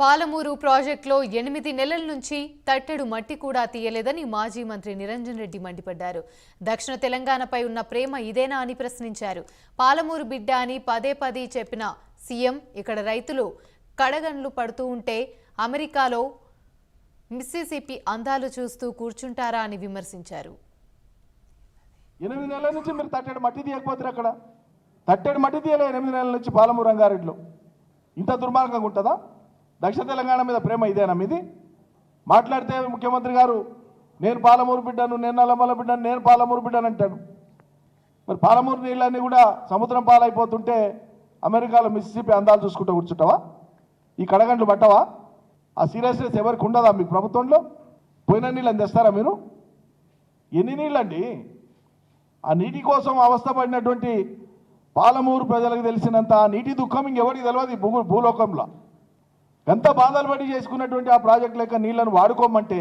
పాలమూరు ప్రాజెక్టులో ఎనిమిది నెలల నుంచి తట్టెడు మట్టి కూడా తీయలేదని మాజీ మంత్రి నిరంజన్ రెడ్డి మండిపడ్డారు. దక్షిణ తెలంగాణపై ఉన్న ప్రేమ ఇదేనా అని ప్రశ్నించారు. పాలమూరు బిడ్డ అని పదే పదే చెప్పిన సీఎం ఇక్కడ రైతులు కడగండ్లు పడుతూ ఉంటే అమెరికాలో మిస్సిసిపి అందాలు చూస్తూ కూర్చుంటారా అని విమర్శించారు. ఎనిమిది నెలల నుంచి మీరు తట్టెడు మట్టి తీయకపోతారు అక్కడ. తట్టెడు మట్టి తీయలే ఎనిమిది నెలల నుంచి పాలమూరు రంగారెడ్డిలో. ఇంత దుర్మార్గంగా ఉంటుందా? దక్షిణ తెలంగాణ మీద ప్రేమ ఇదేనా మీది? మాట్లాడితే ముఖ్యమంత్రి గారు నేను పాలమూరు బిడ్డను నేను నల్లమల్ల బిడ్డను నేను పాలమూరు బిడ్డను అంటాను మరి పాలమూరు నీళ్ళన్నీ కూడా సముద్రం పాలైపోతుంటే అమెరికాలో మిస్సిపి అందాలు చూసుకుంటూ కూర్చుంటావా? ఈ కడగండ్లు పట్టవా? ఆ సీరియస్నెస్ ఎవరికి ఉండదా మీ ప్రభుత్వంలో? పోయిన నీళ్ళని తెస్తారా మీరు? ఎన్ని నీళ్ళండి? ఆ నీటి కోసం అవస్థపడినటువంటి పాలమూరు ప్రజలకు తెలిసినంత ఆ నీటి దుఃఖం ఇంకెవరికి తెలియదు ఈ భూ భూలోకంలో. ఎంత బాధలు పడి చేసుకున్నటువంటి ఆ ప్రాజెక్ట్ లెక్క నీళ్ళను వాడుకోమంటే